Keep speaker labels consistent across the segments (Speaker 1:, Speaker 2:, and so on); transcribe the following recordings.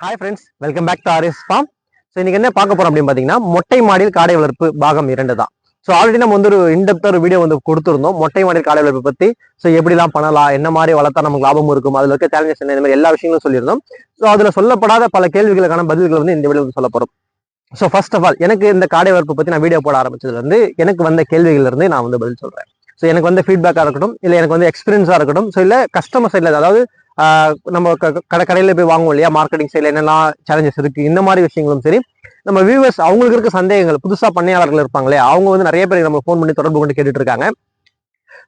Speaker 1: Hi friends welcome back to RS farm so இன்னைக்கு என்ன பார்க்க போறோம் அப்படின்னு பார்த்தீங்கன்னா மொட்டை மாடியில் காடை வளர்ப்பு பாகம் இரண்டு தான். ஸோ ஆல்ரெடி நம்ம வந்து ஒரு இன்டெப்த் ஒரு வீடியோ வந்து கொடுத்துருந்தோம். மொட்டை மாடியில் காடை வளர்ப்பு பற்றி ஸோ எப்படிலாம் பண்ணலாம் என்ன மாதிரி வளர்த்தா நமக்கு லாபம் இருக்கும் அதில் இருக்க சேலஞ்சஸ் என்ன இந்த மாதிரி எல்லா விஷயங்களும் சொல்லியிருந்தோம். ஸோ அதில் சொல்லப்படாத பல கேள்விகளுக்கான பதில்கள் வந்து இந்த வீடியோ வந்து சொல்ல போகிறோம் ஸோ ஃபர்ஸ்ட் ஆஃப் ஆல் எனக்கு இந்த காடை வளர்ப்பு பற்றி நான் வீடியோ போட ஆரம்பிச்சதுலேருந்து எனக்கு வந்த கேள்விகள்லேருந்து நான் வந்து பதில் சொல்கிறேன் ஸோ எனக்கு வந்து ஃபீட்பேக்காக இருக்கட்டும் இல்லை எனக்கு வந்து எக்ஸ்பீரியன்ஸாக இருக்கட்டும் ஸோ இல்லை கஸ்டமர் சைடில் அதாவது நம்ம க- கடை கடையில் போய் வாங்குவோம் இல்லையா? மார்க்கெட்டிங் சைடில் என்னெல்லாம் சேலஞ்சஸ் இருக்கு இந்த மாதிரி விஷயங்களும் சரி நம்ம வியூவர்ஸ் அவங்களுக்கு இருக்க சந்தேகங்கள் புதுசாக பண்ணையாளர்கள் இருப்பாங்களே அவங்க வந்து நிறைய பேர் நம்ம ஃபோன் பண்ணி தொடர்பு கொண்டு கேட்டுட்டு இருக்காங்க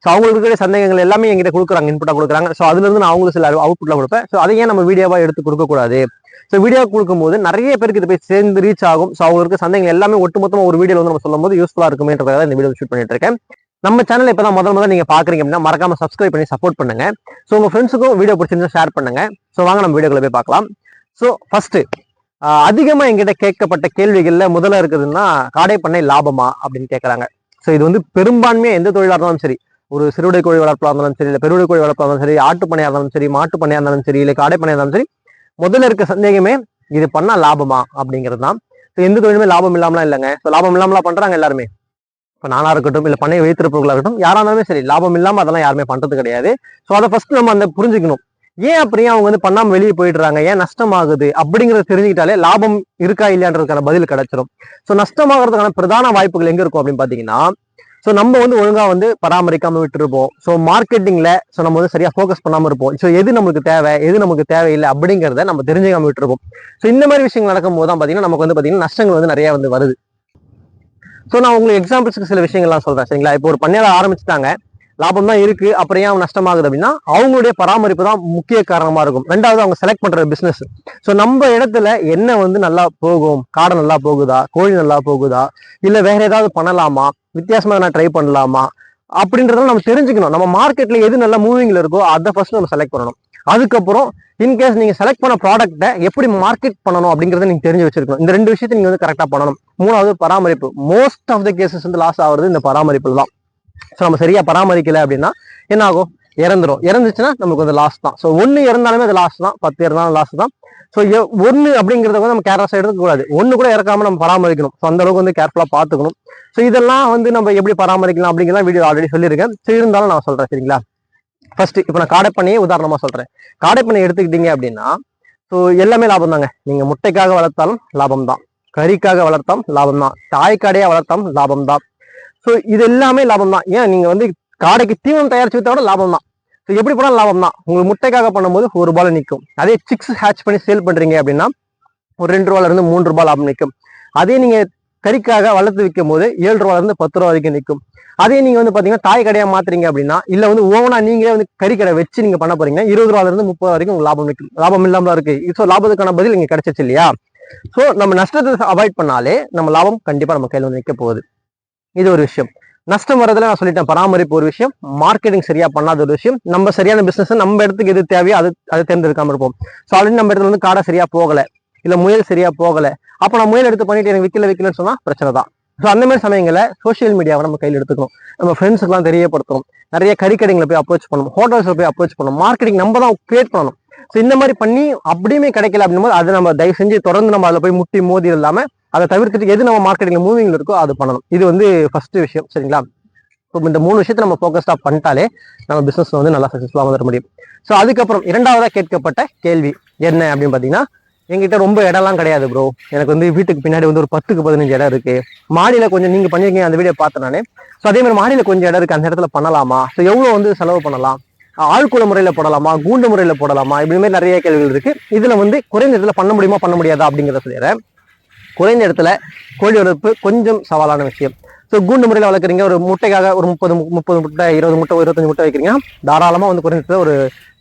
Speaker 1: ஸோ அவங்களுக்கு இருக்கிற சந்தேகங்கள் எல்லாமே எங்கிட்ட கொடுக்குறாங்க இன்புட்டாக கொடுக்குறாங்க. ஸோ அதுல இருந்து நான் அவங்களுக்கு சில அவுட்புட்ல கொடுப்பேன். ஸோ அதையே நம்ம வீடியோவாக எடுத்து கொடுக்கக்கூடாது ஸோ வீடியோ கொடுக்கும்போது நிறைய பேருக்கு இது போய் சேர்ந்து ரீச் ஆகும். ஸோ அவங்களுக்கு சந்தேகங்கள் எல்லாமே ஒட்டுமொத்தமாக ஒரு வீடியோ வந்து நம்ம சொல்லும்போது யூஸ்ஃபுல்லாக இருக்குமேன்றதுக்காக இந்த வீடியோ ஷூட் பண்ணிட்டு இருக்கேன் நம்ம சேனல் இப்போ தான் முதல் முதல்ல நீங்கள் பார்க்குறீங்க அப்படின்னா மறக்காம சப்ஸ்கிரைப் பண்ணி சப்போர்ட் பண்ணுங்க. ஸோ உங்கள் ஃப்ரெண்ட்ஸுக்கும் வீடியோ பிடிச்சிருந்தா ஷேர் பண்ணுங்க. ஸோ வாங்க நம்ம வீடியோக்குள்ள போய் பார்க்கலாம். ஸோ ஃபர்ஸ்ட் அதிகமாக எங்கிட்ட கேட்கப்பட்ட கேள்விகளில் முதல்ல இருக்குதுன்னா காடை பண்ணை லாபமா அப்படின்னு கேட்குறாங்க ஸோ இது வந்து பெரும்பான்மையாக எந்த தொழிலாக இருந்தாலும் சரி ஒரு சிறுவிடை கோழி வளர்ப்பாக இருந்தாலும் சரி இல்லை பெருவிடை கோழி வளர்ப்பாக இருந்தாலும் சரி ஆட்டு இருந்தாலும் சரி மாட்டுப்பண்ணையாக இருந்தாலும் சரி இல்லை காடை இருந்தாலும் சரி முதல்ல இருக்க சந்தேகமே இது பண்ணால் லாபமா அப்படிங்கிறது தான். ஸோ எந்த தொழிலுமே லாபம் இல்லாமலாம் இல்லைங்க. ஸோ லாபம் இல்லாமலாம் பண்ணுறாங்க எல்லாருமே. இப்போ நானா இருக்கட்டும் இல்லை பண்ணை வைத்திருப்பவர்களாக இருக்கட்டும் யாரா இருந்தாலுமே சரி லாபம் இல்லாமல் அதெல்லாம் யாருமே பண்ணுறது கிடையாது. ஸோ அதை ஃபர்ஸ்ட் நம்ம அந்த புரிஞ்சுக்கணும். ஏன் அப்படியே அவங்க வந்து பண்ணாமல் வெளியே போயிடுறாங்க? ஏன் நஷ்டமாகுது? அப்படிங்கிறத தெரிஞ்சுக்கிட்டாலே லாபம் இருக்கா இல்லையான்றதுக்கான பதில் கிடச்சிடும் ஸோ நஷ்டமாகறதுக்கான பிரதான வாய்ப்புகள் எங்கே இருக்கும் அப்படின்னு பார்த்தீங்கன்னா ஸோ நம்ம வந்து ஒழுங்காக வந்து பராமரிக்காமல் விட்டுருப்போம். ஸோ மார்க்கெட்டிங்கில் ஸோ நம்ம வந்து சரியாக ஃபோக்கஸ் பண்ணாமல் இருப்போம். ஸோ எது நமக்கு தேவை எது நமக்கு தேவையில்லை அப்படிங்கிறத நம்ம தெரிஞ்சுக்காமல் விட்டுருப்போம். ஸோ இந்த மாதிரி விஷயங்கள் நடக்கும்போது தான் பார்த்தீங்கன்னா நமக்கு வந்து பார்த்தீங்கன்னா நஷ்டங்கள் வந்து நிறைய வந்து வருது. ஸோ நான் உங்களுக்கு எக்ஸாம்பிள்ஸ்க்கு சில விஷயங்கள்லாம் சொல்றேன் சரிங்களா? இப்போ ஒரு பண்ணையாளர் ஆரம்பிச்சிட்டாங்க லாபம் தான் இருக்கு அப்புறம் ஏன் நஷ்டமாகுது அப்படின்னா அவங்களுடைய பராமரிப்பு தான் முக்கிய காரணமா இருக்கும். ரெண்டாவது அவங்க செலக்ட் பண்ற பிசினஸ் ஸோ நம்ம இடத்துல என்ன வந்து நல்லா போகும்? காடை நல்லா போகுதா? கோழி நல்லா போகுதா? இல்ல வேற ஏதாவது பண்ணலாமா? வித்தியாசமா நான் ட்ரை பண்ணலாமா? அப்படின்றத நம்ம தெரிஞ்சுக்கணும். நம்ம மார்க்கெட்ல எது நல்லா மூவிங்ல இருக்கோ அதை ஃபர்ஸ்ட் நம்ம செலக்ட் பண்ணணும். அதுக்கப்புறம் இன்கேஸ் நீங்க செலக்ட் பண்ண ப்ராடக்ட்டை எப்படி மார்க்கெட் பண்ணணும் அப்படிங்கிறத நீங்க தெரிஞ்சு வச்சிருக்கணும். இந்த ரெண்டு விஷயத்தை நீங்க வந்து கரெக்டா பண்ணணும். மூணாவது பராமரிப்பு. மோஸ்ட் ஆஃப் த கேசஸ் வந்து லாஸ் ஆகுறது இந்த பராமரிப்பில் தான். ஸோ நம்ம சரியாக பராமரிக்கலை அப்படின்னா என்ன ஆகும் இறந்துரும். இறந்துச்சுன்னா நமக்கு வந்து லாஸ் தான். ஸோ ஒன்று இறந்தாலுமே அது லாஸ் தான். பத்து இறந்தாலும் லாஸ் தான். ஸோ ஒன்று அப்படிங்கிறத வந்து நம்ம கேர்லெஸ் எடுக்க கூடாது ஒன்று கூட இறக்காம நம்ம பராமரிக்கணும். ஸோ அந்த அளவுக்கு வந்து கேர்ஃபுல்லாக பார்த்துக்கணும். ஸோ இதெல்லாம் வந்து நம்ம எப்படி பராமரிக்கலாம் அப்படிங்கிறத வீடியோ ஆல்ரெடி சொல்லியிருக்கேன். ஸோ இருந்தாலும் நான் சொல்கிறேன் சரிங்களா? ஃபர்ஸ்ட் இப்போ நான் காடைப்பண்ணையே உதாரணமாக சொல்கிறேன் காடைப்பண்ணை எடுத்துக்கிட்டீங்க அப்படின்னா ஸோ எல்லாமே லாபம் தாங்க. நீங்கள் முட்டைக்காக வளர்த்தாலும் லாபம் தான். கறிக்காக வளர்த்தோம் லாபம் தான் தாய்க்காடையா வளர்த்தோம் லாபம் தான் ஸோ இது எல்லாமே லாபம் தான் ஏன்? நீங்க வந்து காடைக்கு தீவனம் தயாரிச்சு வித்தா லாபம் தான் ஸோ எப்படி பண்ணாலும் லாபம் தான் உங்களுக்கு முட்டைக்காக பண்ணும்போது ஒரு ரூபாய் நிற்கும் அதே சிக்ஸ் ஹேட்ச் பண்ணி சேல் பண்றீங்க அப்படின்னா ஒரு ரெண்டு ரூபால இருந்து மூன்று ரூபாய் லாபம் நிற்கும் அதே நீங்க கறிக்காக வளர்த்து விற்கும் போது ஏழு ரூபால இருந்து பத்து ரூபா வரைக்கும் நிற்கும் அதே நீங்க வந்து பாத்தீங்கன்னா தாய் கடையா மாத்துறீங்க அப்படின்னா இல்ல வந்து ஓவனா நீங்களே வந்து கறி கடை வச்சு நீங்க பண்ண போறீங்க இருபது ரூபாயிலிருந்து முப்பது ரூபா வரைக்கும் உங்களுக்கு லாபம் நிற்கும் லாபம் இல்லாமல் இருக்கு. ஸோ லாபத்துக்கான பதில் இங்க கிடைச்சிச்சு இல்லையா? ஸோ நம்ம நஷ்டத்தை அவாய்ட் பண்ணாலே நம்ம லாபம் கண்டிப்பா நம்ம கையில் வந்து நிற்க போகுது. இது ஒரு விஷயம். நஷ்டம் வரதுல நான் சொல்லிட்டேன் பராமரிப்பு ஒரு விஷயம் மார்க்கெட்டிங் சரியா பண்ணாத ஒரு விஷயம். நம்ம சரியான பிசினஸ் நம்ம இடத்துக்கு எது தேவையோ அது அதை தேர்ந்தெடுக்காம இருப்போம். ஸோ ஆல்ரெடி நம்ம இடத்துல வந்து காடை சரியா போகல இல்ல முயல் சரியா போகல அப்ப நான் முயல் எடுத்து பண்ணிட்டு எனக்கு விக்கல விக்கலன்னு சொன்னா பிரச்சனை தான். ஸோ அந்த மாதிரி சமயங்களில் சோஷியல் மீடியாவை நம்ம கையில் எடுத்துக்கணும். நம்ம ஃப்ரெண்ட்ஸுக்குலாம் தெரியப்படுத்தணும். நிறைய கறிக்கடைங்களை போய் அப்ரோச் பண்ணணும். ஹோட்டல்ஸில் போய் அப்ரோச் பண்ணணும். மார்க்கெட்டிங் நம்ம தான் கிரியேட் பண்ணணும். ஸோ இந்த மாதிரி பண்ணி அப்படியுமே கிடைக்கல அப்படின்னும் போது அதை நம்ம தயவு செஞ்சு தொடர்ந்து நம்ம அதில் போய் முட்டி மோதி இல்லாம அதை தவிர்த்துட்டு எது நம்ம மார்க்கெட்டிங் மூவிங்ல இருக்கோ அது பண்ணணும். இது வந்து ஃபர்ஸ்ட் விஷயம். சரிங்களா? இப்போ இந்த மூணு விஷயத்தை நம்ம ஃபோக்கஸ்டாக பண்ணிட்டாலே நம்ம பிஸ்னஸ் வந்து நல்லா சக்ஸஸ்ஃபுல்லாக வந்துட முடியும். ஸோ அதுக்கப்புறம் இரண்டாவதா கேட்கப்பட்ட கேள்வி என்ன அப்படின்னு பார்த்தீங்கன்னா எங்ககிட்ட ரொம்ப இடம்லாம் கிடையாது ப்ரோ எனக்கு வந்து வீட்டுக்கு பின்னாடி வந்து ஒரு பத்துக்கு பதினஞ்சு இடம் இருக்கு. மாடியில கொஞ்சம் நீங்க பண்ணிருக்கீங்க அந்த வீடியோ பார்த்தேன் நானே. ஸோ அதே மாதிரி மாடியில கொஞ்சம் இடம் இருக்கு. அந்த இடத்துல பண்ணலாமா? ஸோ எவ்வளவு வந்து செலவு பண்ணலாம்? ஆழ்குள முறையில் போடலாமா கூண்டு முறையில் போடலாமா? இப்படி மாதிரி நிறைய கேள்விகள் இருக்குது இதில் வந்து குறைந்த இடத்துல பண்ண முடியுமா பண்ண முடியாதா அப்படிங்கிறத சொல்லிடுறேன் குறைந்த இடத்துல கோழி வளர்ப்பு கொஞ்சம் சவாலான விஷயம். ஸோ கூண்டு முறையில் வளர்க்குறீங்க ஒரு முட்டைக்காக ஒரு முப்பது மு- முப்பது முட்டை இருபது முட்டை இருபத்தஞ்சு முட்டை வைக்கிறீங்க தாராளமாக வந்து குறைந்த இடத்துல ஒரு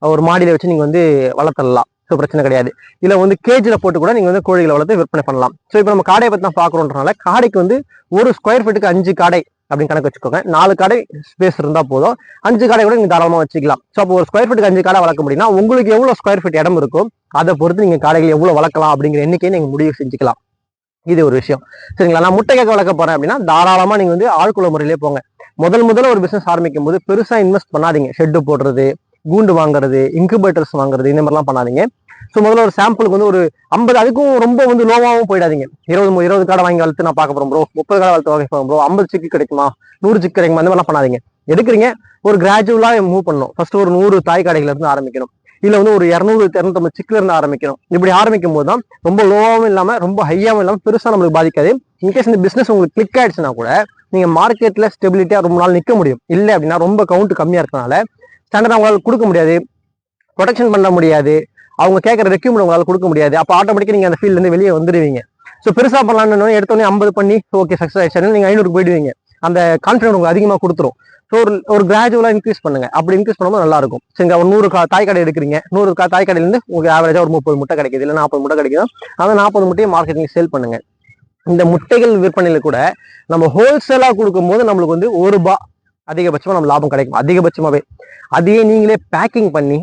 Speaker 1: ஒரு மாடியில வச்சு நீங்கள் வந்து வளர்த்தலாம் ஸோ பிரச்சனை கிடையாது. இதில் வந்து கேஜில் போட்டு கூட நீங்கள் வந்து கோழிகளை வளர்த்து விற்பனை பண்ணலாம். ஸோ இப்போ நம்ம காடையை பற்றி தான் பார்க்குறோன்றனால காடைக்கு வந்து ஒரு ஸ்கொயர் ஃபீட்டுக்கு அஞ்சு காடை அப்படின்னு கணக்கு வச்சுக்கோங்க. நாலு கடை ஸ்பேஸ் இருந்தால் போதும். அஞ்சு கடை கூட நீங்கள் தாராளமாக வச்சுக்கலாம். ஸோ அப்போ ஒரு ஸ்கொயர் ஃபீட்டுக்கு அஞ்சு கடை வளர்க்க முடியும்னா உங்களுக்கு எவ்வளோ ஸ்கொயர் ஃபீட் இடம் இருக்கும் அதை பொறுத்து நீங்கள் கடைகள் எவ்வளோ வளர்க்கலாம் அப்படிங்கிற எண்ணிக்கையை நீங்கள் முடிவு செஞ்சுக்கலாம். இது ஒரு விஷயம். சரிங்களா? நான் முட்டைக்காக வளர்க்க போகிறேன் அப்படின்னா தாராளமாக நீங்கள் வந்து ஆழ்குள முறையிலே போங்க. முதல் முதல்ல ஒரு பிஸ்னஸ் ஆரம்பிக்கும் போது பெருசாக இன்வெஸ்ட் பண்ணாதீங்க. ஷெட்டு போடுறது கூண்டு வாங்குறது இன்குபேட்டர்ஸ் வாங்குறது இந்த மாதிரிலாம் பண்ணாதீங்க. ஸோ முதல்ல ஒரு சாம்பிளுக்கு வந்து ஒரு ஐம்பது அதுக்கும் ரொம்ப வந்து லோவாகவும் போயிடாதீங்க. இருபது இருபது கடை வாங்கி வளர்த்து நான் பார்க்க போகிறோம் ப்ரோ முப்பது கடை வளர்த்து வாங்க போகிறோம் ப்ரோ ஐம்பது சிக்கு கிடைக்குமா? நூறு சிக்கு கிடைக்குமா? அந்த மாதிரிலாம் பண்ணாதீங்க. எடுக்கிறீங்க ஒரு கிராஜுவலாக மூவ் பண்ணணும். ஃபர்ஸ்ட் ஒரு நூறு தாய் கடைகள்ல இருந்து ஆரம்பிக்கணும். இல்ல வந்து ஒரு இரநூறு இரநூத்தம்பது சிக்குல இருந்து ஆரம்பிக்கணும். இப்படி ஆரம்பிக்கும் போது தான் ரொம்ப லோவாகவும் இல்லாம ரொம்ப ஹையாகவும் இல்லாம பெருசா நம்மளுக்கு பாதிக்காது. இன்கேஸ் இந்த பிசினஸ் உங்களுக்கு கிளிக் ஆயிடுச்சுன்னா கூட நீங்க மார்க்கெட்ல ஸ்டெபிலிட்டியா ரொம்ப நாள் நிக்க முடியும். இல்ல அப்படின்னா ரொம்ப கவுண்ட் கம்மியா இருக்கனால ஸ்டாண்டர்ட் அவங்களால கொடுக்க முடியாது. ப்ரொடெக்ஷன் பண்ண முடியாது. அவங்க கேட்குற ரெக்யூமெண்ட் உங்களால் கொடுக்க முடியாது. அப்போ ஆட்டோமேட்டிக்காக நீங்கள் அந்த ஃபீல்ட்லேருந்து வெளியே வந்துடுவீங்க. ஸோ பெருசாக பண்ணலான்னு எடுத்தோடனே ஐம்பது பண்ணி ஓகே சக்ஸஸ் ஆயிடுச்சு. நீங்கள் ஐநூறுக்கு போயிடுவீங்க. அந்த கான்ஃபிடன்ட் உங்களுக்கு அதிகமாக கொடுத்துரும். ஸோ ஒரு ஒரு கிராஜுவலாக இன்க்ரீஸ் பண்ணுங்க. அப்படி இன்க்ரீஸ் பண்ணும்போது நல்லா இருக்கும். சரிங்க ஒரு நூறு கா- தாய் கடை எடுக்கிறீங்க. நூறு கா- தாய் கடையிலேருந்து உங்களுக்கு ஆவரேஜாக ஒரு முப்பது முட்டை கிடைக்குது. இல்லை நாற்பது முட்டை கிடைக்குது? அந்த நாற்பது முட்டையை மார்க்கெட்டிங் சேல் பண்ணுங்க. இந்த முட்டைகள் விற்பனையில் கூட நம்ம ஹோல்சேலாக கொடுக்கும்போது நம்மளுக்கு வந்து ஒரு ரூபாய் அதிகபட்சமாக நம்ம லாபம் கிடைக்கும். அதிகபட்சமாகவே அதையே நீங்களே பேக்கிங் பண்ணி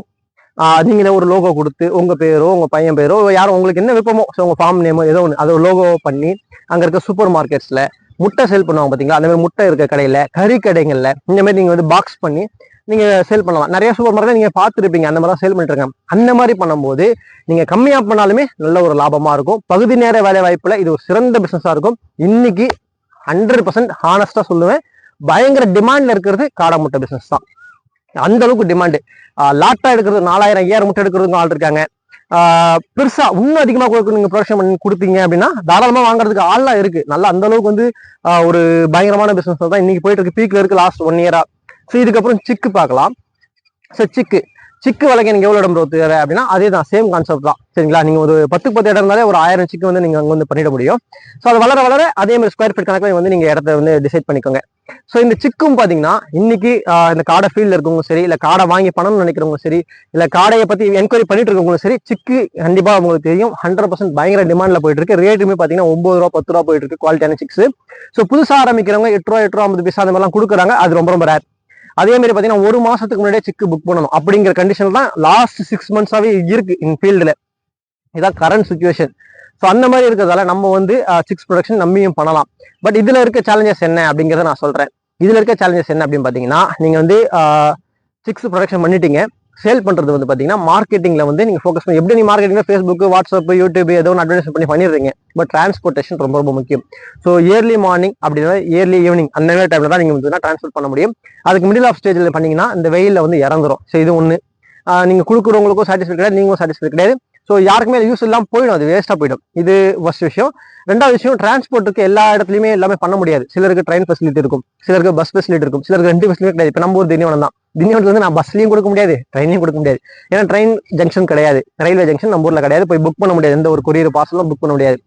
Speaker 1: நீங்களே ஒரு லோகோ கொடுத்து உங்கள் பேரோ உங்கள் பையன் பேரோ யாரும் உங்களுக்கு என்ன விருப்பமோ ஸோ உங்கள் ஃபார்ம் நேமோ ஏதோ ஒன்று அதை லோகோ பண்ணி அங்கே இருக்க சூப்பர் மார்க்கெட்ஸில் முட்டை சேல் பண்ணுவாங்க பார்த்தீங்களா அந்த மாதிரி முட்டை இருக்க கடையில் கறி கடைகளில் இந்த மாதிரி வந்து பாக்ஸ் பண்ணி நீங்கள் சேல் பண்ணலாம். நிறைய சூப்பர் மார்க்கெட் நீங்கள் பார்த்துருப்பீங்க அந்த மாதிரி சேல் பண்ணிட்டுருக்காங்க அந்த மாதிரி பண்ணும்போது நீங்கள் கம்மியாக பண்ணாலுமே நல்ல ஒரு லாபமாக இருக்கும். பகுதி நேர வேலை வாய்ப்பில் இது ஒரு சிறந்த பிஸ்னஸாக இருக்கும். இன்னைக்கு ஹண்ட்ரட் பர்சன்ட் ஹானஸ்ட்டாக சொல்லுவேன். பயங்கர டிமாண்ட்ல இருக்கிறது காடை முட்டை பிசினஸ் தான். அந்த அளவுக்கு டிமாண்டு லாட்டா எடுக்கிறது நாலாயிரம் ஐயாயிரம் முட்டை எடுக்கிறதுக்கும் ஆள் இருக்காங்க. பெருசா இன்னும் அதிகமா கொடுக்க நீங்க ப்ரொடக்ஷன் பண்ணி கொடுத்தீங்க அப்படின்னா தாராளமா வாங்குறதுக்கு ஆள்லாம் இருக்கு. நல்லா அந்த அளவுக்கு வந்து ஒரு பயங்கரமான பிசினஸ் தான் இன்னைக்கு போயிட்டு இருக்கு. பீக்ல இருக்கு லாஸ்ட் ஒன் இயரா ஸோ இதுக்கப்புறம் சிக்கு பார்க்கலாம். ஸோ சிக்கு சிக்கு வளர்க்க எனக்கு எவ்வளோ இடம் bro தேவை அப்படின்னா அதே தான் சேம் கான்செப்ட் தான். சரிங்களா? நீங்க ஒரு பத்துக்கு பத்து இடம் இருந்தாலே ஒரு ஆயிரம் சிக்கு வந்து நீங்க அங்கே வந்து பண்ணிட முடியும். ஸோ அது வளர வளர அதே மாதிரி ஸ்கொயர் ஃபீட் கணக்கில் வந்து நீங்க இடத்த வந்து டிசைட் பண்ணிக்கோங்க. ஸோ இந்த சிக்கும் பாத்தீங்கன்னா இன்னைக்கு இந்த காடை ஃபீல்ட்ல இருக்கவங்க சரி இல்ல காடை வாங்கி பணம்னு நினைக்கிறவங்க சரி இல்லை காடையை பத்தி என்கொயரி பண்ணிட்டு இருக்கவங்களும் சரி சிக்கு கண்டிப்பா உங்களுக்கு தெரியும். ஹண்ட்ரட் பர்சன்ட் பயங்கர டிமாண்ட்ல போயிட்டு இருக்கு. ரேட்டுமே பாத்தீங்கன்னா ஒன்பது ரூபா பத்து ரூபா போயிட்டு இருக்கு குவாலிட்டியான சிக்ஸ் ஸோ புதுசாக ஆரம்பிக்கிறவங்க எட்டு ரூபா எட்டு ரூபா ஐம்பது பைசா அந்த மாதிரிலாம் கொடுக்குறாங்க. அது ரொம்ப ரொம்ப ரேர் அதே மாதிரி பாத்தீங்கன்னா ஒரு மாசத்துக்கு முன்னாடியே சிக்கு புக் பண்ணணும் அப்படிங்கிற கண்டிஷன் தான் லாஸ்ட் சிக்ஸ் மந்த்ஸாவே இருக்கு இந்த ஃபீல்டுல இதான் கரண்ட் சுச்சுவேஷன் ஸோ அந்த மாதிரி இருக்கிறதால நம்ம வந்து சிக்ஸ் ப்ரொடக்ஷன் நம்பியும் பண்ணலாம். பட் இதில் இருக்க சேலஞ்சஸ் என்ன அப்படிங்கிறத நான் சொல்கிறேன் இதில் இருக்க சேலஞ்சஸ் என்ன அப்படின்னு பார்த்தீங்கன்னா நீங்கள் வந்து சிக்ஸ் ப்ரொடக்ஷன் பண்ணிட்டீங்க. சேல் பண்ணுறது வந்து பார்த்தீங்கன்னா மார்க்கெட்டிங்கில் வந்து நீங்கள் ஃபோக்கஸ் பண்ணி எப்படி நீங்கள் மார்க்கெட்டிங்கில் ஃபேஸ்புக் வாட்ஸ்அப் யூடியூப் ஏதோ ஒன்று அட்வர்டைஸ் பண்ணி பண்ணிடுறீங்க. பட் டிரான்ஸ்போர்ட்டேஷன் ரொம்ப ரொம்ப முக்கியம். ஸோ இயர்லி மார்னிங் அப்படின்னா இயர்லி ஈவினிங் அந்த மாதிரி டைமில் தான் நீங்கள் வந்து டிரான்ஸ்போர்ட் பண்ண முடியும். அதுக்கு மிடில் ஆஃப் ஸ்டேஜில் பண்ணீங்கன்னா இந்த வெயிலில் வந்து இறந்துரும். ஸோ இது ஒன்று நீங்கள் கொடுக்குறவங்களுக்கும் சாட்டிஸ்ஃபை கிடையாது நீங்களும் சாட்டிஸ்ஃபை கிடையாது. ஸோ யாருக்குமே யூஸ் இல்லாமல் போயிடும் அது வேஸ்ட்டாக போயிடும். இது ஃபர்ஸ்ட் விஷயம். ரெண்டாவது விஷயம் டிரான்ஸ்போர்ட்டுக்கு எல்லா இடத்துலையுமே எல்லாமே பண்ண முடியாது. சிலருக்கு ட்ரெயின் ஃபெசிலிட்டி இருக்கும் சிலருக்கு பஸ் ஃபெசிலிட்டி இருக்கும் சிலருக்கு ரெண்டு ஃபெசிலிட்டி கிடையாது. இப்போ நம்ம ஊர் திண்டிவனம் தான். திண்டிவனத்துல வந்து நான் பஸ்லையும் கொடுக்க முடியாது ட்ரெயினையும் கொடுக்க முடியாது. ஏன்னா ட்ரெயின் ஜங்ஷன் கிடையாது. ரயில்வே ஜங்ஷன் நம்ம ஊர்ல கிடையாது. போய் புக் பண்ண முடியாது. எந்த ஒரு கொரியர் பார்சலும் புக் பண்ண முடியாது.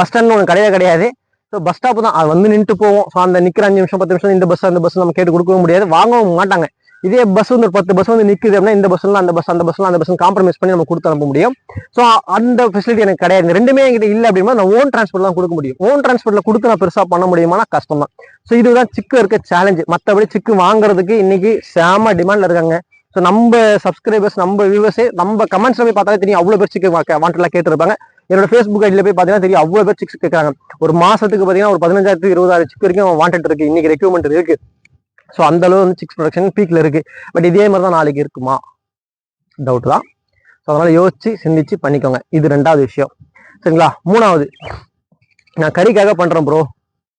Speaker 1: பஸ் ஸ்டாண்ட் ஒன்று கிடையாது கிடையாது. ஸோ பஸ் ஸ்டாப் தான். அது வந்து நின்று போவோம். ஸோ அந்த நிற்கிற அஞ்சு நிமிஷம் பத்து நிமிஷம் இந்த பஸ் அந்த பஸ் நம்ம கேட்டு கொடுக்கவும் முடியாது. வாங்கவும் மாட்டாங்க. இதே பஸ் வந்து ஒரு பத்து பஸ் வந்து நிற்குது அப்படின்னா இந்த பஸ்லாம் அந்த பஸ் அந்த பஸ்லாம் அந்த பஸ் காம்ப்ரமைஸ் பண்ணி நம்ம கொடுத்து அனுப்ப முடியும். ஸோ அந்த ஃபெசிலிட்டி எனக்கு கிடையாது. ரெண்டுமே என்கிட்ட இல்லை அப்படின்னா நான் ஓன் டிரான்ஸ்போர்ட் தான் கொடுக்க முடியும். ஓன் டிரான்ஸ்போர்ட்ல கொடுத்து நான் பெருசாக பண்ண முடியுமானா கஷ்டம் தான். ஸோ இதுதான் சிக்கு இருக்க சேலஞ்சு மற்றபடி சிக்கு வாங்குறதுக்கு இன்னைக்கு செம டிமாண்ட்ல இருக்காங்க. ஸோ நம்ம சப்ஸ்கிரைபர்ஸ் நம்ம வியூவர்ஸே நம்ம கமெண்ட்ஸ்ல போய் பார்த்தாலே தெரியும் அவ்வளோ பேர் சிக்கு வாண்டெல்லாம் கேட்டிருப்பாங்க. என்னோட ஃபேஸ்புக் ஐடியில் போய் பார்த்தீங்கன்னா தெரியும் அவ்வளோ பேர் சிக்ஸ் கேட்குறாங்க ஒரு மாசத்துக்கு பார்த்தீங்கன்னா ஒரு பதினஞ்சாயிரத்து இருபதாயிரம் சிக் வரைக்கும் வாண்டட் இருக்கு. இன்னைக்கு ரெக்யூமெண்ட் இருக்கு. ஸோ அந்த அளவு வந்து சிக்ஸ் ப்ரொடக்ஷன் பீக்கில் இருக்குது பட் இதே மாதிரி தான் நாளைக்கு இருக்குமா? டவுட் தான். ஸோ அதனால் யோசித்து சிந்திச்சு பண்ணிக்கோங்க. இது ரெண்டாவது விஷயம். சரிங்களா? மூணாவது. நான் கறிக்காக பண்ணுறேன் ப்ரோ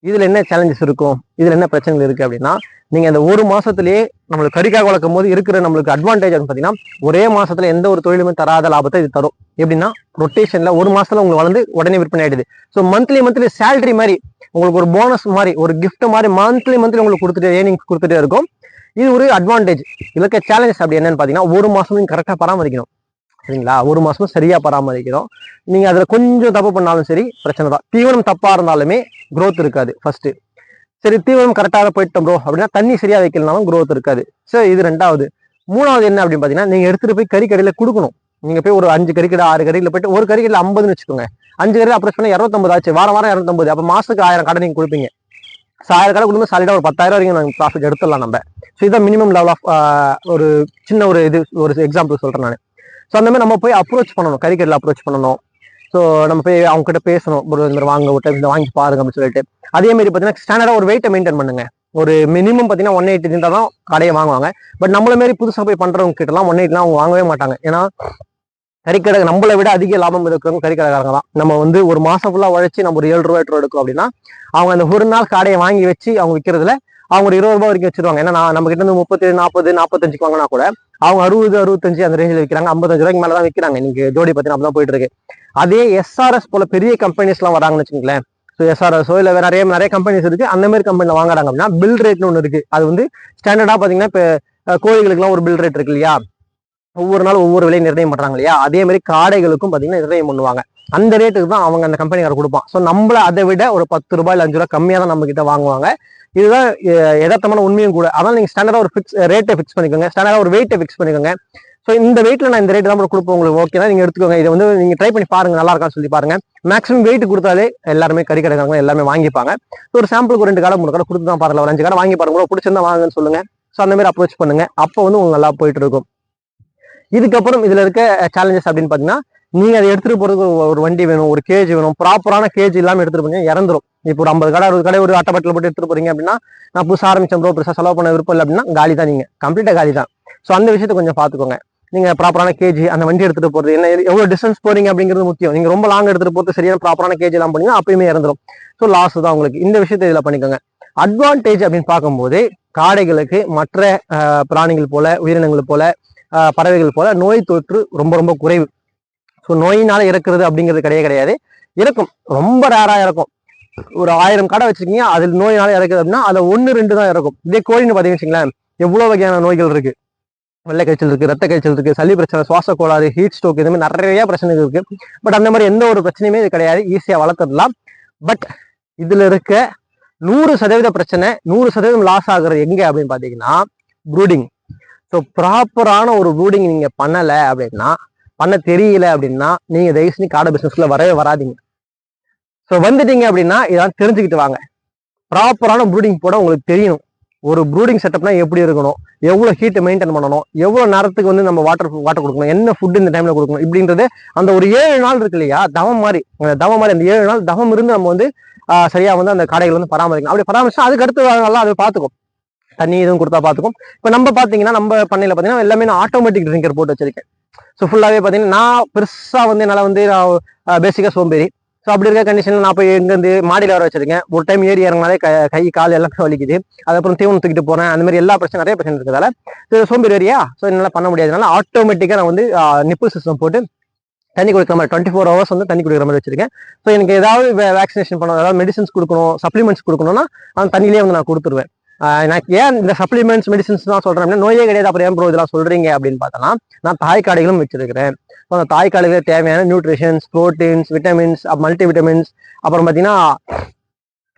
Speaker 1: இதில் என்ன சேலஞ்சஸ் இருக்கும்? இதில் என்ன பிரச்சனைகள் இருக்குது அப்படின்னா நீங்கள் அந்த ஒரு மாதத்துலேயே நம்மளுக்கு கறிக்காக வளர்க்கும் போது இருக்கிற நம்மளுக்கு அட்வான்டேஜ் பார்த்தீங்கன்னா ஒரே மாதத்தில் எந்த ஒரு தொழிலுமே தராத லாபத்தை இது தரும். எப்படின்னா ரொட்டேஷனில் ஒரு மாதத்தில் உங்களுக்கு வளர்ந்து உடனே விற்பனை ஆகிடுது ஸோ மந்த்லி மந்த்லி சேலரி மாதிரி உங்களுக்கு ஒரு போனஸ் மாதிரி ஒரு கிஃப்ட் மாதிரி மந்த்லி மந்த்லி உங்களுக்கு கொடுத்துட்டே ஏர்னிங்ஸ் கொடுத்துட்டே இருக்கும். இது ஒரு அட்வான்டேஜ் இதுல சேலஞ்சஸ் அப்படி என்னன்னு பார்த்தீங்கன்னா ஒரு மாதமும் கரெக்டாக பராமரிக்கணும். சரிங்களா? ஒரு மாதமும் சரியாக பராமரிக்கிறோம் நீங்கள் அதில் கொஞ்சம் தப்பு பண்ணாலும் சரி பிரச்சனை தான். தீவனம் தப்பாக இருந்தாலுமே க்ரோத் இருக்காது ஃபஸ்ட்டு சரி தீவிரம் கரெக்டாக போயிட்டோம் ப்ரோ அப்படின்னா தண்ணி சரியாக வைக்கலனாலும் க்ரோத் இருக்காது. ஸோ இது ரெண்டாவது. மூணாவது என்ன அப்படின்னு பார்த்தீங்கன்னா நீங்கள் எடுத்துகிட்டு போய் கறிக்கடையில் கொடுக்கணும். நீங்கள் போய் ஒரு அஞ்சு கறிக்கடை ஆறு கறியில போயிட்டு ஒரு கறிக்கடையில் ஐம்பதுன்னு வச்சுக்கோங்க. அஞ்சு கடையில் அப்ரோச் பண்ணி இரநூத்தம்பது ஆச்சு. வாரம் வாரம் இரநூத்தம்பது. அப்போ மாதத்துக்கு ஆயிரம் கடை நீங்கள் கொடுப்பீங்க. ஸோ ஆயிரம் கடை கொடுத்து சாலிடாக ஒரு பத்தாயிரம் வரைக்கும் நாங்கள் ப்ராஃபிட் எடுத்துடலாம் நம்ம. ஸோ இதான் மினிமம் லெவல் ஆஃப் ஒரு சின்ன ஒரு இது ஒரு எக்ஸாம்பிள் சொல்கிறேன் நான். ஸோ அந்த மாதிரி நம்ம போய் அப்ரோச் பண்ணணும். கறிக்கடையில் அப்ரோச் பண்ணணும். ஸோ நம்ம போய் அவங்க கிட்ட பேசணும். ஒரு இந்த மாதிரி வாங்க விட்டு இந்த வாங்கி பாருங்க அப்படின்னு சொல்லிட்டு. அதே மாதிரி பார்த்தீங்கன்னா ஸ்டாண்டர்டாக ஒரு வெயிட்டை மெயின்டைன் பண்ணுங்க. ஒரு மினிமம் பார்த்தீங்கன்னா ஒன் எயிட்டி இருந்தால் தான் கடையை வாங்குவாங்க. பட் நம்மள மாரி புதுசாக போய் பண்ணுறவங்க கிட்டலாம் ஒன் எயிட்லாம் அவங்க வாங்கவே மாட்டாங்க. ஏன்னா கறிக்கடை நம்மளை விட அதிக லாபம் இருக்கிறவங்க கறிக்கடைக்காரங்க தான். நம்ம வந்து ஒரு மாதம் ஃபுல்லாக உழைச்சி நம்ம ஒரு ஏழு ரூபா எட்டு ரூபா எடுக்கும் அப்படின்னா அவங்க அந்த ஒரு நாள் கடையை வாங்கி வச்சு அவங்க விற்கிறதுல அவங்க ஒரு இருபது ரூபாய் வரைக்கும் வச்சிருவாங்க. ஏன்னா நம்ம கிட்ட இருந்து முப்பத்தி நாற்பது நாற்பத்தஞ்சுக்கு வாங்கினா கூட அவங்க அறுபது அறுபத்தஞ்சு அந்த ரேஞ்சில் விற்கிறாங்க ஐம்பத்தஞ்சு ரூபாய்க்கு மேலே தான் விற்கிறாங்க இன்னைக்கு ஜோடி பார்த்தீங்கன்னா அப்படி தான் போயிட்டு இருக்கு அதே எஸ்ஆர்எஸ் போல பெரிய கம்பெனிஸ்லாம் வராங்கன்னு வச்சுங்களேன் ஸோ எஸ்ஆர்எஸோ இல்லை நிறைய நிறைய கம்பெனிஸ் இருக்கு. அந்த மாதிரி கம்பெனியில் வாங்குறாங்க அப்படின்னா பில் ரேட்னு ஒன்று இருக்கு. அது வந்து ஸ்டாண்டர்டாக பார்த்தீங்கன்னா இப்போ கோழிகளுக்குலாம் ஒரு பில் ரேட் இருக்கு இல்லையா? ஒவ்வொரு நாள் ஒவ்வொரு விலையை நிர்ணயம் பண்றாங்க இல்லையா? அதே மாதிரி காடைகளுக்கும் பார்த்தீங்கன்னா நிர்ணயம் பண்ணுவாங்க. அந்த ரேட்டுக்கு தான் அவங்க அந்த கம்பெனிக்கார கொடுப்பான். ஸோ நம்மள அதை விட ஒரு பத்து ரூபாய் அஞ்சு ரூபாய் கம்மியாக தான் நம்ம கிட்ட வாங்குவாங்க. இதுதான் அஹ், யதார்த்தமான உண்மையும் கூட. அதனால் நீங்க ஸ்டாண்டர்டா ஒரு ஃபிக்ஸ் ரேட்டை ஃபிக்ஸ் பண்ணிக்கோங்க. ஸ்டாண்டர்டா ஒரு வெயிட்டை ஃபிக்ஸ் பண்ணிக்கோங்க. ஸோ இந்த வெயிட்ல நான் இந்த ரேட் தான் கொடுப்போம் உங்களுக்கு. ஓகேனா நீங்க எடுத்துக்கோங்க. இதை வந்து நீங்க ட்ரை பண்ணி பாருங்க. நல்லா இருக்கான்னு சொல்லி பாருங்க. மேக்ஸிமம் வெயிட் கொடுத்தாலே எல்லாருமே கறி கடைக்காரங்க எல்லாமே வாங்கிப்பாங்க. ஸோ ஒரு சாம்பிளுக்கு ஒரு ரெண்டு கடை மூணு கடை கொடுத்து தான் பாருங்க. ஒரு அஞ்சு கடை வாங்கி பாருங்க பிடிச்சிருந்தா வாங்கன்னு சொல்லுங்க. ஸோ அந்த மாதிரி அப்ரோச் பண்ணுங்க. அப்போ வந்து உங்களுக்கு நல்லா போயிட்டு இருக்கும். இதுக்கப்புறம் இதுல இருக்க சேலஞ்சஸ் அப்படின்னு பாத்தீங்கன்னா நீங்கள் அதை எடுத்துகிட்டு போகிறதுக்கு ஒரு- வண்டி வேணும் ஒரு கேஜ் வேணும். ப்ராப்பரான கேஜ் இல்லாமல் எடுத்துகிட்டு போனீங்க இறந்துரும். இப்போ ஒரு ஐம்பது கடை அறுபது கடை ஒரு அட்டைப்பட்டில் போட்டு எடுத்துகிட்டு போறீங்க அப்படின்னா நான் புதுசாக ஆரம்பிச்சேன் ப்ரோ பெருசாக செலவு பண்ண விருப்பம் இல்லை அப்படின்னா காலி தான் நீங்கள் கம்ப்ளீட்டாக காலி தான் ஸோ அந்த விஷயத்தை கொஞ்சம் பார்த்துக்கோங்க. நீங்கள் ப்ராப்பரான கேஜி அந்த வண்டி எடுத்துகிட்டு போகிறது என்ன எவ்வளோ டிஸ்டன்ஸ் போகிறீங்க அப்படிங்கிறது முக்கியம். நீங்கள் ரொம்ப லாங் எடுத்துகிட்டு போகிறது சரியான ப்ராப்பரான கேஜ் எல்லாம் பண்ணீங்கன்னா அப்பயுமே இறந்துரும். ஸோ லாஸ் தான் உங்களுக்கு. இந்த விஷயத்தை இதில் பண்ணிக்கோங்க. அட்வான்டேஜ் அப்படின்னு பார்க்கும்போது காடைகளுக்கு மற்ற பிராணிகள் போல உயிரினங்கள் போல பறவைகள் போல நோய் தொற்று ரொம்ப ரொம்ப குறைவு. ஸோ நோயினால் இறக்குறது அப்படிங்கிறது கிடையவே கிடையாது. இருக்கும் ரொம்ப ரேராக இருக்கும் ஒரு ஆயிரம் கடை வச்சுருக்கீங்க அதில் நோயினால் இறக்குது அப்படின்னா அதில் ஒன்று ரெண்டு தான் இறக்கும். இதே கோழின்னு பார்த்தீங்கன்னு வச்சுங்களேன் எவ்வளோ வகையான நோய்கள் இருக்குது வெள்ளை காய்ச்சல் இருக்குது ரத்த காய்ச்சல் இருக்குது சளி பிரச்சனை சுவாச கோளாறு ஹீட் ஸ்ட்ரோக் இது மாதிரி நிறைய பிரச்சனைகள் இருக்குது பட் அந்த மாதிரி எந்த ஒரு பிரச்சனையுமே இது கிடையாது. ஈஸியாக வளர்த்துடலாம். பட் இதில் இருக்க நூறு சதவீத பிரச்சனை நூறு சதவீதம் லாஸ் ஆகுறது எங்கே அப்படின்னு பார்த்தீங்கன்னா ப்ரூடிங் ஸோ ப்ராப்பரான ஒரு ப்ரூடிங் நீங்கள் பண்ணலை அப்படின்னா பண்ண தெரியல அப்படின்னா நீங்க தயவு செஞ்சு காடை பிசினஸ்ல வரவே வராதீங்க. ஸோ வந்துட்டீங்க அப்படின்னா இதெல்லாம் தெரிஞ்சுக்கிட்டு வாங்க. ப்ராப்பரான ப்ரூடிங் போட உங்களுக்கு தெரியணும். ஒரு ப்ரூடிங் செட்டப்னா எப்படி இருக்கணும்? எவ்வளோ ஹீட்டை மெயின்டைன் பண்ணணும்? எவ்வளோ நேரத்துக்கு வந்து நம்ம வாட்டர் வாட்டர் கொடுக்கணும்? என்ன ஃபுட் இந்த டைமில் கொடுக்கணும்? இப்படின்றது அந்த ஒரு ஏழு நாள் இருக்கு இல்லையா? தவம் மாதிரி. தவம் மாதிரி அந்த ஏழு நாள் தவம் இருந்து நம்ம வந்து சரியாக வந்து அந்த கடைகள் வந்து பராமரிக்கணும். அப்படி பராமரிச்சா அதுக்கு அடுத்து நல்லா அதை பார்த்துக்கும். தண்ணி எதுவும் கொடுத்தா பார்த்துக்கும். இப்போ நம்ம பார்த்தீங்கன்னா நம்ம பண்ணையில் பார்த்தீங்கன்னா எல்லாமே நான் ஆட்டோமேட்டிக் ட்ரிங்கர் போட்டு வச்சிருக்கேன். ஸோ ஃபுல்லாகவே பார்த்தீங்கன்னா நான் பெருசாக வந்து என்னால் வந்து நான் பேசிக்காக சோம்பேறி. ஸோ அப்படி இருக்க கண்டிஷனில் நான் போய் எங்கேருந்து மாடியில் வர வச்சிருக்கேன். ஒரு டைம் ஏறி இறங்கினாலே கை கை கால் எல்லாமே வலிக்குது. அதுக்கப்புறம் தீவனம் தூக்கிட்டு போகிறேன் அந்த மாதிரி எல்லா பிரச்சனை நிறைய பிரச்சனை இருக்கிறதால ஸோ சோம்பேறி ஏரியா ஸோ என்னால் பண்ண முடியாதனால ஆட்டோமேட்டிக்காக நான் வந்து நிப்பு சிஸ்டம் போட்டு தண்ணி குடிக்கிற மாதிரி டுவெண்ட்டி ஃபோர் ஹவர்ஸ் வந்து தண்ணி குடிக்கிற மாதிரி வச்சிருக்கேன். ஸோ எனக்கு ஏதாவது வேக்சினேஷன் பண்ணணும் ஏதாவது மெடிசன்ஸ் கொடுக்கணும் சப்ளிமெண்ட்ஸ் கொடுக்கணும்னா அந்த தண்ணியிலே வந்து நான் கொடுத்துருவேன். எனக்கு நான் ஏன் இந்த சப்ளிமெண்ட்ஸ் மெடிசன்ஸ் தான் சொல்றேன் அப்படின்னா நோயே கிடையாது. அப்புறம் ஏன் ப்ரோ இதெல்லாம் சொல்றீங்க அப்படின்னு பார்த்தோன்னா நான் தாய் காடைகளும் வச்சிருக்கிறேன். ஸோ அந்த தாய்க்காடுகளுக்கு தேவையான nutritions proteins vitamins multi vitamins அப்புறம் பார்த்தீங்கன்னா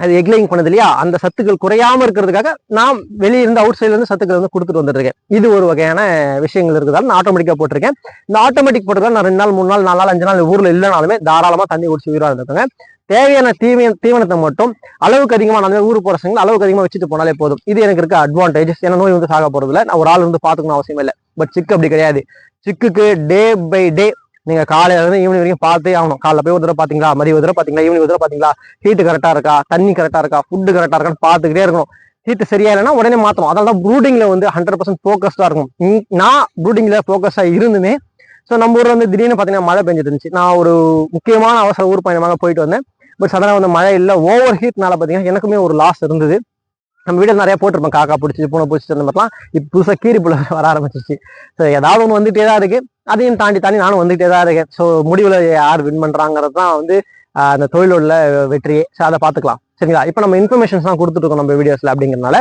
Speaker 1: அது எக்லைங் பண்ணது இல்லையா? அந்த சத்துக்கள் குறையாம இருக்கிறதுக்காக நான் வெளியே இருந்து அவுட் சைட்ல இருந்து சத்துக்கள் வந்து கொடுத்துட்டு வந்துருக்கேன் இது ஒரு வகையான விஷயங்கள் இருக்கிறதால நான் ஆட்டோமேட்டிக்கா போட்டிருக்கேன். இந்த ஆட்டோமேட்டிக் போட்டிருக்கா நான் ரெண்டு நாள் மூணு நாள் நாலு நாள் அஞ்சு நாள் ஊர்ல இல்லைனாலுமே தாராளமா தண்ணி குடிச்சு உயிரா இருந்திருக்காங்க தேவையான தீவிய தீவனத்தை மட்டும் அளவுக்கு அதிகமாக நான் ஊர் போகிற சங்க அளவுக்கு அதிகமாக வச்சுட்டு போனாலே போதும். இது எனக்கு இருக்க அட்வான்டேஜஸ் ஏன்னா நோய் வந்து சாக போறது நான் ஒரு ஆள் வந்து பார்த்துக்கணும் அவசியம் இல்லை. பட் சிக்கு அப்படி கிடையாது. சிக்குக்கு டே பை டே நீங்க காலையில இருந்து ஈவினிங் வரைக்கும் பார்த்தே ஆகணும். காலைல போய் ஒரு தடவை பாத்தீங்களா மதிய ஒரு தடவை பாத்தீங்களா ஈவினிங் ஒரு தடவை பாத்தீங்களா ஹீட் கரெக்டா இருக்கா? தண்ணி கரெக்டா இருக்கா? ஃபுட்டு கரெக்டா இருக்கான்னு பார்த்துக்கிட்டே இருக்கணும். ஹீட் சரியா இல்லைன்னா உடனே மாத்தணும். அதனால தான் ப்ரூடிங்ல வந்து ஹண்ட்ரட் பர்சன்ட் ஃபோக்கஸ்டா இருக்கும் நான் ப்ரூடிங்ல ஃபோக்கஸா இருந்துமே ஸோ நம்ம ஊர்ல வந்து திடீர்னு பாத்தீங்கன்னா மழை பெஞ்சிட்டு இருந்துச்சு. நான் ஒரு முக்கியமான அவசர ஊர் பயணமாக போயிட்டு வந்தேன். பட் சடனாக வந்து மழை இல்லை ஓவர் ஹீட்னால பார்த்தீங்கன்னா எனக்குமே ஒரு லாஸ் இருந்தது. நம்ம வீடியோ நிறைய போட்டிருப்போம் காக்கா பிடிச்சி பூனை பிடிச்சி அந்த மாதிரிலாம். இப்போ புதுசாக கீரி புள்ள வர ஆரம்பிச்சிச்சு ஸோ ஏதாவது ஒன்று வந்துகிட்டே தான் இருக்குது அதையும் தாண்டி தாண்டி நானும் வந்துகிட்டே தான் இருக்கேன். ஸோ முடிவில் யார் வின் பண்ணுறாங்கிறது தான் வந்து அந்த தொழிலோட வெற்றியே. ஸோ அதை பார்த்துக்கலாம். சரிங்களா? இப்போ நம்ம இன்ஃபர்மேஷன்ஸ் தான் கொடுத்துருக்கோம் நம்ம வீடியோஸில் அப்படிங்கிறனால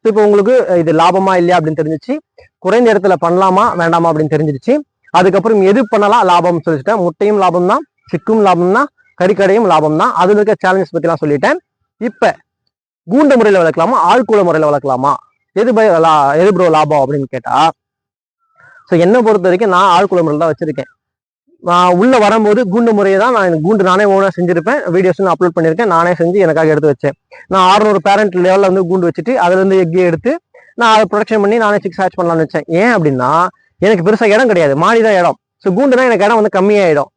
Speaker 1: ஸோ இப்போ உங்களுக்கு இது லாபமா இல்லையா அப்படின்னு தெரிஞ்சிச்சு. குறைந்த இடத்துல பண்ணலாமா வேண்டாமா அப்படின்னு தெரிஞ்சிருச்சு. அதுக்கப்புறம் எது பண்ணலாம் லாபம்னு சொல்லிட்டேன் முட்டையும் லாபம் தான் சிக்கும் லாபம் தான் கறிக்கடையும் லாபம் தான். அதுல இருக்க சேலஞ்சஸ் பற்றிலாம் சொல்லிட்டேன். இப்ப கூண்ட முறையில வளர்க்கலாமா? ஆழ்கூல முறையில வளர்க்கலாமா? எது பய லா- எது ப்ரோ லாபம் அப்படின்னு கேட்டா ஸோ என்னை பொறுத்த வரைக்கும் நான் ஆழ்குள முறையில் தான் வச்சிருக்கேன். நான் உள்ளே வரும்போது கூண்டு முறையை தான் நான் கூண்டு நானே ஓனாக செஞ்சுருப்பேன். வீடியோஸ் நான் அப்லோட் பண்ணியிருக்கேன். நானே செஞ்சு எனக்காக எடுத்து வச்சேன். நான் 600 பேரண்ட் லெவலில் வந்து கூண்டு வச்சுட்டு அதுலேருந்து எக்கே எடுத்து நான் அதை ப்ரொடக்ஷன் பண்ணி நானே சிக்ஸ் ஹேட்ச் பண்ணலாம்னு வச்சேன். ஏன் அப்படின்னா எனக்கு பெருசாக இடம் கிடையாது. மாடி தான் இடம். ஸோ கூண்டுனா எனக்கு இடம் வந்து கம்மியாகிடும்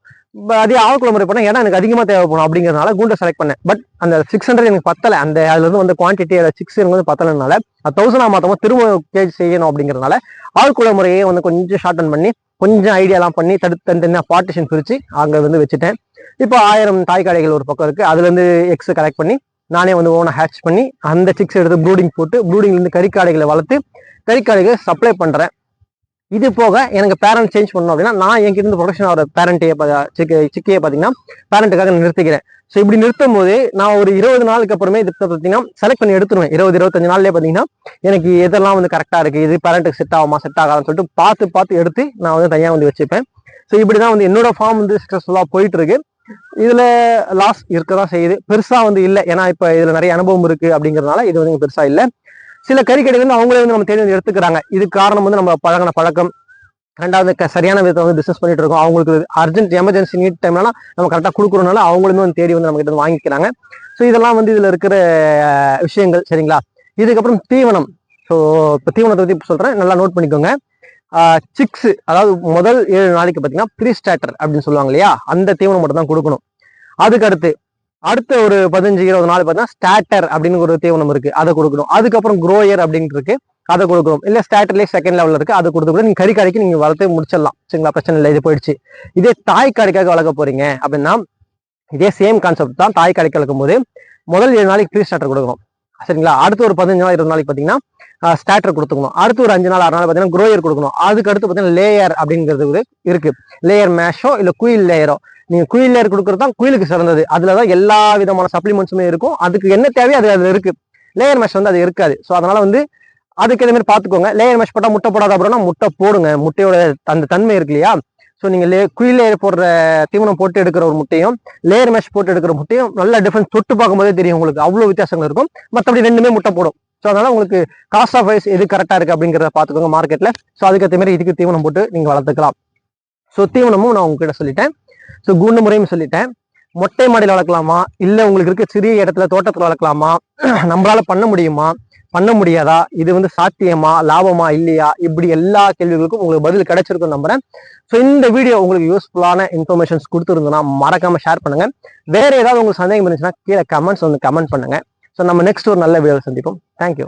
Speaker 1: அதே ஆவக்குள்ள முறை பண்ணா ஏன்னா எனக்கு அதிகமா தேவைப்படும் அப்படிங்கறதுனால கூண்டை செலக்ட் பண்ணேன். பட் அந்த சிக்ஸ் ஹண்ட்ரட் எனக்கு பத்தல. அந்த அதுல இருந்து வந்த குவான்டிட்டி சிக்ஸ் எனக்கு வந்து பத்தலனால தௌசண்ட் மாத்தமா திரும்ப கேஜ் செய்யணும் அப்படிங்கறதுனால ஆழ்குள முறையே வந்து கொஞ்சம் ஷார்டன் பண்ணி கொஞ்சம் ஐடியாலாம் பண்ணி தடுத்து தனித்தனியாக பார்ட்டிஷன் பிரிச்சு அங்க வந்து வச்சுட்டேன். இப்போ ஆயிரம் தாய் காடைகள் ஒரு பக்கம் இருக்கு. அதுல இருந்து எக்ஸ் கலெக்ட் பண்ணி நானே வந்து ஓனை ஹேட்ச் பண்ணி அந்த சிக்ஸ் எடுத்து ப்ரூடிங் போட்டு ப்ரூடிங்ல இருந்து கறிக்காடைகளை வளர்த்து கறிக்காடைகளை சப்ளை பண்றேன். இது போக எனக்கு பேரண்ட் சேஞ்ச் பண்ணணும் அப்படின்னா நான் என்கிட்ட ப்ரொடக்ஷன் ஆகிற பேரண்ட்டையே சிக்கி சிக்கியை பார்த்தீங்கன்னா பேரண்ட்டுக்காக நிறுத்திக்கிறேன். ஸோ இப்படி நிறுத்தும் போது நான் ஒரு இருபது நாளுக்கு அப்புறமே இது பார்த்தீங்கன்னா செலக்ட் பண்ணி எடுத்துருவேன். இருபது இருபத்தஞ்சு நாள்லேயே பார்த்தீங்கன்னா எனக்கு எதெல்லாம் வந்து கரெக்டாக இருக்குது இது பேரண்ட்டுக்கு செட் ஆகுமா செட் ஆகாதுன்னு சொல்லிட்டு பார்த்து பார்த்து எடுத்து நான் வந்து தனியாக வந்து வச்சுப்பேன். ஸோ இப்படி தான் வந்து என்னோட ஃபார்ம் வந்து சக்ஸஸ்ஃபுல்லாக போயிட்டு இருக்கு இதுல லாஸ் இருக்க தான் செய்யுது. பெருசா வந்து இல்லை. ஏன்னா இப்போ இதுல நிறைய அனுபவம் இருக்கு அப்படிங்கறதுனால இது வந்து பெருசா இல்லை. சில கறிக்கடைகள் வந்து அவங்களே வந்து நம்ம தேடி வந்து எடுத்துக்கிறாங்க. இதுக்கு காரணம் வந்து நம்ம பழகின பழக்கம். ரெண்டாவது சரியான விதத்தை வந்து பிசினஸ் பண்ணிட்டு இருக்கோம். அவங்களுக்கு அர்ஜென்ட் எமர்ஜென்சி நீட் டைம்லாம் நம்ம கரெக்டாக கொடுக்குறனால அவங்களுமே வந்து தேடி வந்து நம்ம கிட்ட வந்து வாங்கிக்கிறாங்க. ஸோ இதெல்லாம் வந்து இதில் இருக்கிற விஷயங்கள் சரிங்களா? இதுக்கப்புறம் தீவனம். ஸோ இப்போ தீவனத்தை பற்றி சொல்கிறேன் நல்லா நோட் பண்ணிக்கோங்க. சிக்ஸ் அதாவது முதல் ஏழு நாளைக்கு பார்த்தீங்கன்னா ப்ரீ ஸ்டார்டர் அப்படின்னு சொல்லுவாங்க இல்லையா? அந்த தீவனம் மட்டும் தான் கொடுக்கணும். அதுக்கு அடுத்து அடுத்த ஒரு பதினஞ்சு இருபது நாள் பார்த்தீங்கன்னா ஸ்டாட்டர் அப்படின்னு ஒரு தீவனம் இருக்கு. அதை கொடுக்கணும். அதுக்கப்புறம் க்ரோயர் அப்படின்ட்டு இருக்கு. அதை கொடுக்கணும். இல்ல ஸ்டார்டர்லேயே செகண்ட் லெவலில் இருக்கு. அதை கொடுத்து கூட நீங்க கறி கடைக்கு நீங்க வளர்த்து முடிச்சிடலாம். சரிங்களா? பிரச்சனை இல்லை. இது போயிடுச்சு. இதே தாய் கடைக்காக வளர்க்க போறீங்க அப்படின்னா இதே சேம் கான்செப்ட் தான் தாய் கடைக்கு வளர்க்கும் போது முதல் ஏழு நாளைக்கு ப்ரீ ஸ்டார்டர் கொடுக்கணும். சரிங்களா? அடுத்து ஒரு பதினஞ்சு நாள் இருபது நாளைக்கு பார்த்தீங்கன்னா ஸ்டாட்டர் கொடுத்துக்கணும். அடுத்து ஒரு அஞ்சு நாள் ஆறு நாள் பார்த்தீங்கன்னா க்ரோயர் கொடுக்கணும். அதுக்கு அடுத்து பார்த்தீங்கன்னா லேயர் அப்படிங்கிறது இருக்கு. லேயர் மேஷோ இல்லை குயில் லேயரோ நீங்க குயில் லேயர் கொடுக்கறது தான் குயிலுக்கு சிறந்தது. அதுலதான் எல்லா விதமான சப்ளிமெண்ட்ஸுமே இருக்கும். அதுக்கு என்ன தேவையோ அது அதுல இருக்கு. லேயர் மேஷ் வந்து அது இருக்காது. ஸோ அதனால வந்து அதுக்கு இதே மாதிரி பார்த்துக்கோங்க லேயர் மேஷ் போட்டால் முட்டை போடாத அப்படின்னா முட்டை போடுங்க. முட்டையோட அந்த தன்மை இருக்கு இல்லையா? ஸோ நீங்க லே குயில் லேயர் போடுற தீவனம் போட்டு எடுக்கிற ஒரு முட்டையும் லேயர் மேஷ் போட்டு எடுக்கிற முட்டையும் நல்ல டிஃபரன்ஸ் தொட்டு பார்க்கும்போதே தெரியும் உங்களுக்கு. அவ்வளோ வித்தியாசங்கள் இருக்கும். மற்றபடி ரெண்டுமே முட்டை போடும். ஸோ அதனால உங்களுக்கு காஸ்ட் ஆஃப் வைஸ் எது கரெக்டாக இருக்குது அப்படிங்கிறத பார்த்துக்கோங்க மார்க்கெட்டில் ஸோ அதுக்கேற்ற மாதிரி இதுக்கு தீவனம் போட்டு நீங்கள் வளர்த்துக்கலாம். ஸோ தீவனமும் நான் உங்ககிட்ட சொல்லிட்டேன். ஸோ குண்டு முறையும் சொல்லிட்டேன். மொட்டை மாடியில் வளர்க்கலாமா? இல்லை உங்களுக்கு இருக்க சிறிய இடத்துல தோட்டத்தில் வளர்க்கலாமா? நம்மளால பண்ண முடியுமா? பண்ண முடியாதா? இது வந்து சாத்தியமா? லாபமா? இல்லையா? இப்படி எல்லா கேள்விகளுக்கும் உங்களுக்கு பதில் கிடைச்சிருக்கும் நம்புறேன். ஸோ இந்த வீடியோ உங்களுக்கு யூஸ்ஃபுல்லான இன்ஃபர்மேஷன்ஸ் கொடுத்துருந்தோம்னா மறக்காம ஷேர் பண்ணுங்க. வேற ஏதாவது உங்களுக்கு சந்தேகம் இருந்துச்சுன்னா கீழே கமெண்ட்ஸ் வந்து கமெண்ட் பண்ணுங்க. ஸோ நம்ம நெக்ஸ்ட் ஒரு நல்ல வீடியோவில் சந்திப்போம். தேங்க்யூ